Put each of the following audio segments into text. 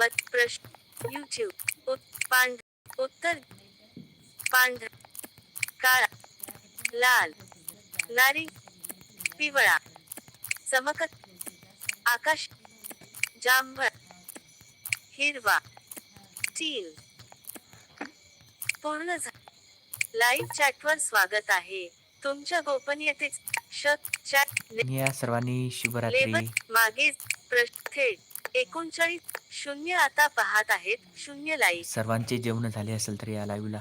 मत प्रश्न यूट्यूब पांढ उत्तर पांढ काळा लाल नारिंग पिवळा चमकत आकाश जांभळ हिरवा टील पूर्ण लाईव्ह चॅटवर स्वागत आहे. तुमच्या गोपनीयतेच शक चॅट या सर्वांनी शुभरात्री. मागे प्रश्न थेट एकोणचाळीस शून्य आता पाहत आहेत शून्य लाईक. सर्वांचे जेवण झाले असेल तर या लाईव्हला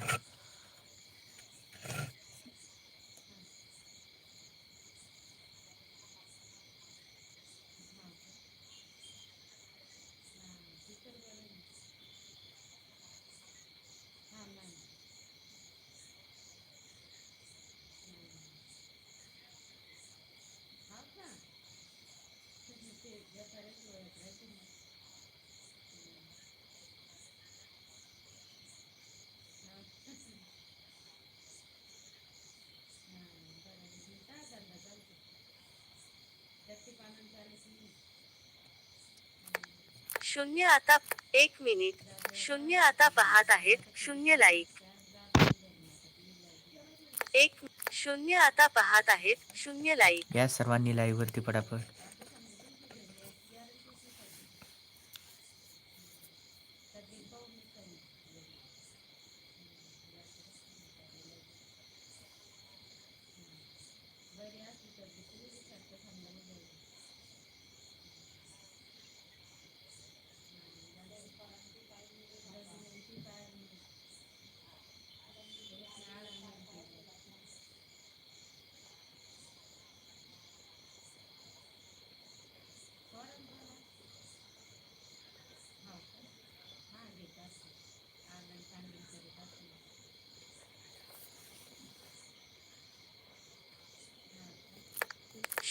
शून्य आता एक मिनिट. शून्य आता पाहत आहेत. शून्य लाईक एक शून्य आता पाहत आहेत. शून्य लाईक या सर्वांनी लाईव्ह वरती पटापट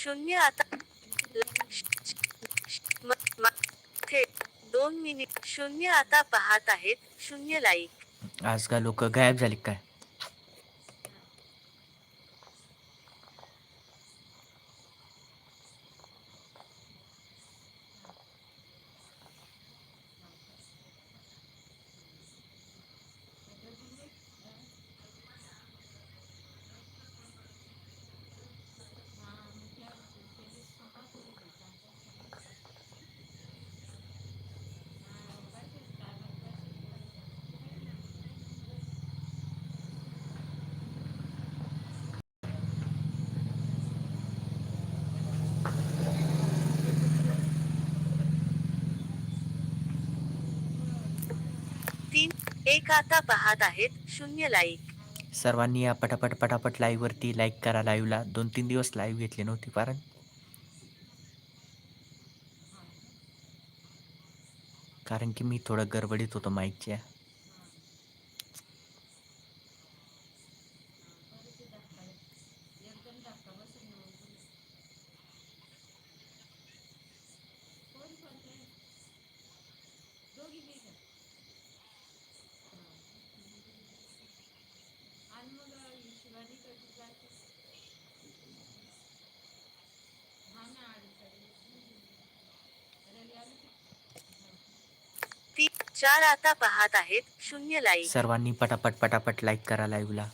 शून्य आता. थेट दोन मिनिट शून्य आता पाहत आहेत. शून्य लाईक आज का लोक गायब झाली काय? लाईक आता पाहत आहेत शून्य लाईक सर्वांनी या पटापट पटापट लाईव्ह वरती लाईक करा लाईव्हला दोन तीन दिवस लाईव्ह घेतली नव्हती कारण कारण की मी थोडं गडबडीत होतो माईकच्या तीन चार आता पाहत आहेत शून्य लाईक सर्वांनी पटापट पटापट लाईक करा लाईव्हला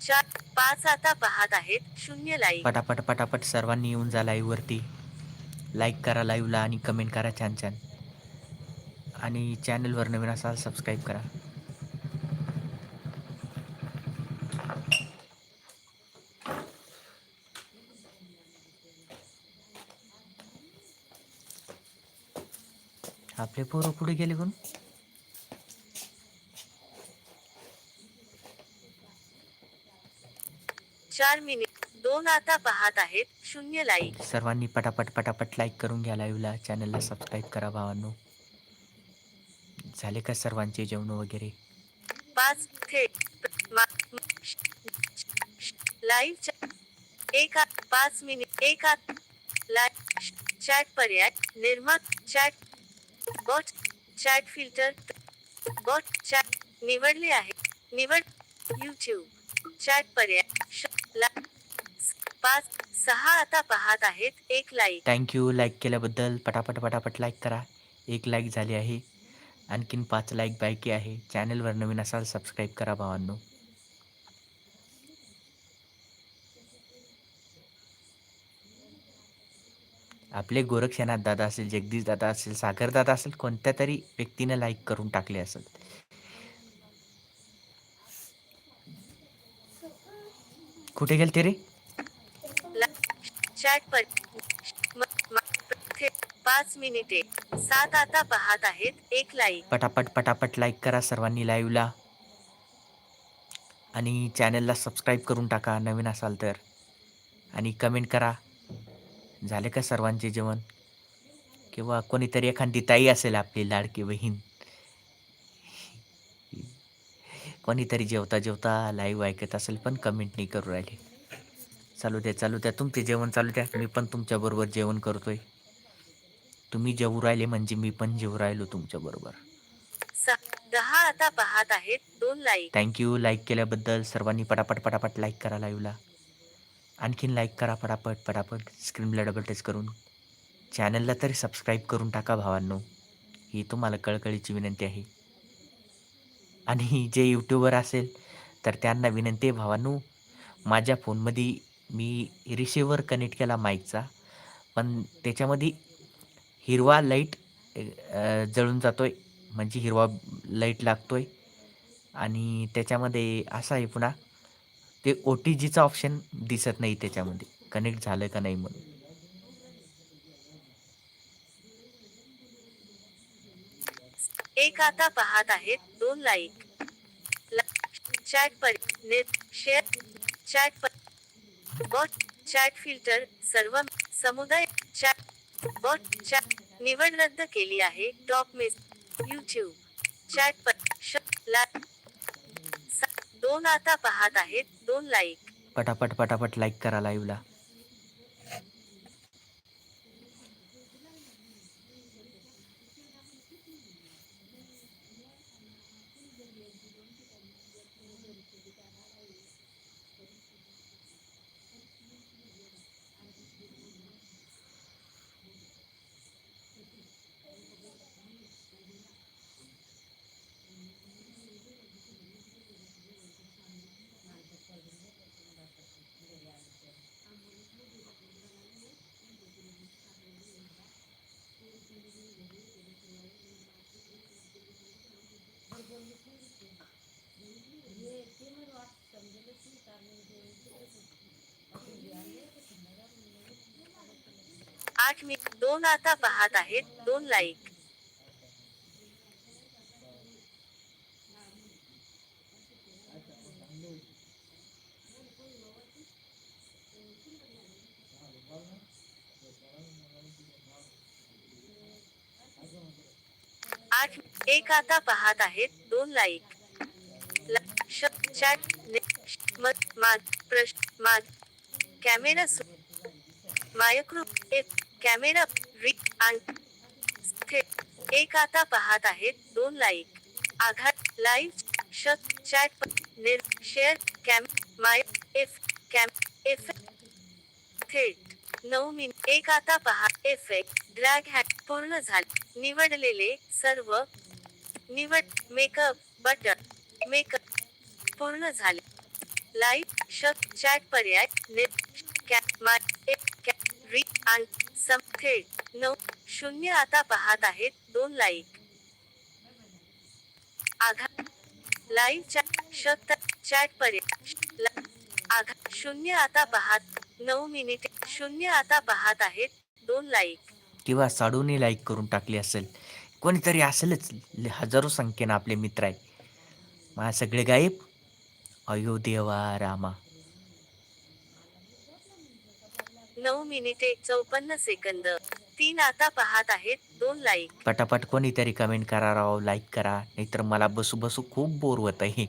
चार पाच आता पाहत आहेत शून्य लाईक पटापट पटापट सर्वांनी येऊन जा लाईव्ह वरती. लाईक करा लाईव्हला आणि कमेंट करा छान छान. आणि चॅनलवर नवीन असाल सबस्क्राईब करा. आपले पोरं पुढे गेले कोण चार मिनिट दोन आता पाहत आहेत शून्य लाईक. सर्वांनी पटापट पटापट लाईक करून घ्या लाईव्हला. चॅनलला सबस्क्राईब करा भावांनो. झाले का सर्वांचे जेवण वगैरे? पाच थेट लाईव्ह एक पाच मिनिट एक लाईव्ह चॅट पर्याय निर्माण chat bot chat filter bot chat निवडले आहे. निवड यूट्यूब चॅट पर्याय पाच सहा आता पाहत आहेत एक लाईक थँक्यू लाईक केल्याबद्दल पटापट पटापट लाईक करा. एक लाईक झाली आहे. आणखीन पाच लाईक बाकी आहे. चॅनलवर नवीन असाल सबस्क्राईब करा भावांनो. आपले गोरक्षनाथ दादा असेल जगदीश दादा असेल सागर दादा असेल कोणत्या तरी व्यक्तीने लाईक करून टाकले असेल. कुठे गेलते रे? चॅट पर पाच मिनिटे. सात आता पाहत आहेत. एक लाईक पटापट पटापट लाईक करा सर्वांनी लाईव्हला आणि चॅनलला सबस्क्राईब करून टाका नवीन असाल तर. आणि कमेंट करा. झाले का सर्वांचे जेवण? किंवा कोणीतरी एखादी ताई असेल आपली लाडकी बहीण. कोणीतरी जेवता जेवता लाईव्ह ऐकत असेल पण कमेंट नाही करू राहिले. चालू द्या चालू द्या. तुमचे जेवण चालू द्या. मी पण तुमच्याबरोबर जेवण करतोय. तुम्ही जेवू राहिले म्हणजे मी पण जेवू राहिलो तुमच्याबरोबर दहा आता पाहत आहेत दोन लाईक थँक्यू लाईक केल्याबद्दल सर्वांनी पटापट पटापट लाईक करा लाईव्हला आणखीन लाईक करा पटापट पटापट स्क्रीनला डबल टच करून. चॅनलला तरी सबस्क्राईब करून टाका भावांनो. ही तुम्हाला कळकळीची विनंती आहे. आणि जे यूट्यूबर असेल तर त्यांना विनंती आहे भावांनो माझ्या फोनमध्ये मी रिसिव्हर कनेक्ट केला माईकचा पण त्याच्यामध्ये हिरवा लाइट जळून जातो आहे म्हणजे हिरवा लाइट लागतो आहे आणि त्याच्यामध्ये असं आहे पुन्हा ते ओ टी जीचा ऑप्शन दिसत नाही त्याच्यामध्ये. कनेक्ट झालं का नाही म्हणून. एक आता पाहत आहेत दोन लाईक चॅट पर नेट शेअर चॅट पर बॉट चॅट फिल्टर सर्व समुदाय चॅट बॉट चॅट निवड रद्द केली आहे. टॉप मेस यूट्यूब चॅट पट दोन आता पाहत आहेत. दोन लाईक पटापट पटापट लाईक करा लाईव्हला आठ मी दोन आता पाहत आहेत दोन लाईक आठ एक आता पाहत आहेत दोन लाईक चॅट प्रश्न माग कॅमेरा सु- मायक्रो एक कॅमेरा रिक आणि थेट एक आता पाहत आहेत दोन लाईक. आघात लाईव्ह शत चॅट प- निर share cam my F cam F थेट. नऊ मिन एक आता पहा. एफेक्ट ड्रॅग हॅट पूर्ण झाले. निवडलेले सर्व निवड मेकअप बटन मेकअप पूर्ण झाले. लाईव्ह शत चॅट पर्याय नेट कॅ- माय एफ कॅ- रिक आणि सम थेट नऊ शून्य आता पाहत आहेत दोन लाईक आघात लाईव्ह चॅट शत चॅट पर्यंत. आघा शून्य आता पाहत नऊ मिनिट शून्य आता पाहत आहेत दोन लाईक किंवा साडूने लाईक करून टाकली असेल कोणीतरी असेलच हजारो संख्येनं आपले मित्र आहे मला सगळे गायब. अयो देवा रामा. नऊ मिनिटे चौपन्न सेकंद. तीन आता पाहत आहेत दोन लाईक पटापट कोणीतरी कमेंट करा राव लाईक करा. नाहीतर मला बसू बसू खूप बोर होत आहे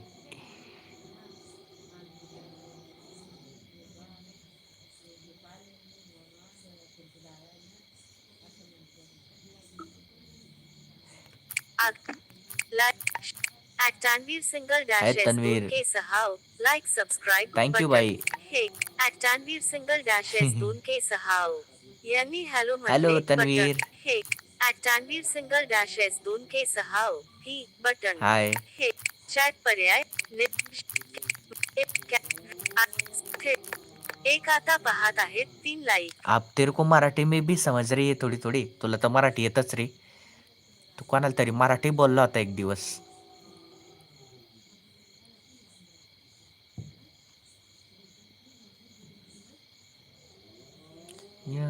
तन्वीर सिंगल डॅश के सहा like subscribe thank you bye hey at Tanveer single dash S दोन के सहा यांनी हॅलो म्हटले Tanveer. Hey at Tanveer single dash S दोन के सहा ही बटन हाय चॅट पर्याय एक आता पाहत आहेत तीन लाईक आप तेरे को मराठी में भी समझ रही है थोडी थोडी तुला तर मराठी येतच रे. तू कोणाला तरी मराठी बोलला होता एक दिवस.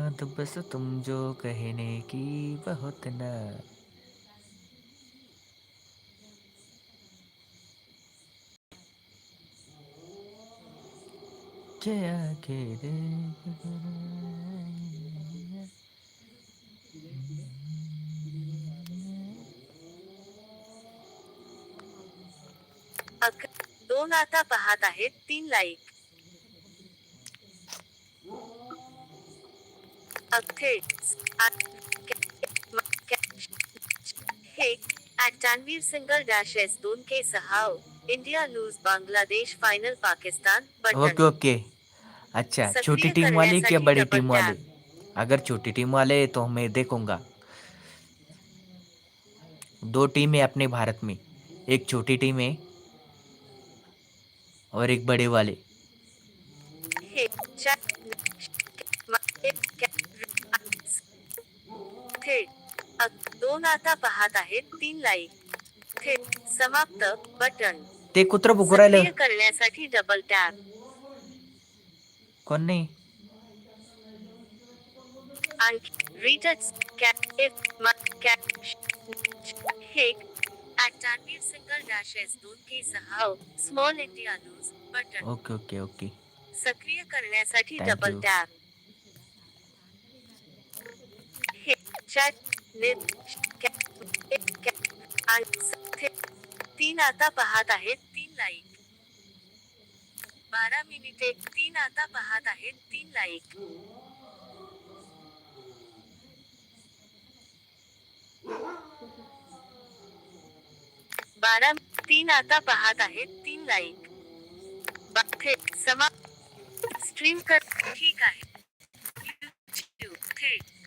याद बस तुम जो कहने की बहुत न। क्या के दोन आता पाहत आहेत, तीन लाईक. हे सिंगल डॅश एस दोन के सहा India lose Bangladesh final Pakistan okay okay. अच्छा छोटी टीम वाले क्या बड़ी टीम वाले? अगर छोटी टीम वाले तो मैं देखूँगा। दो टीम है अपने भारत में। एक छोटी टीम है और एक बड़े वाले। थेट दोन आता पाहत आहेत तीन लाईक थेट समाप्त बटन. ते कुत्र भुकू राहिलं. सक्रिय करण्यासाठी डबल टॅप कोण नाही? आणखी रीटच कॅप एफ म- cap hey at Tanveer single dash S दोन के सहा small India lose button okay okay okay सक्रिय करण्यासाठी Thank डबल you. टॅप तीन आता तीन लाईक बारा मिनिटे तीन आता पाहत आहेत, तीन लाईक बारा, तीन आता पाहत आहेत, तीन लाईक थेट समा स्ट्रीम कर ठीक आहे. थेट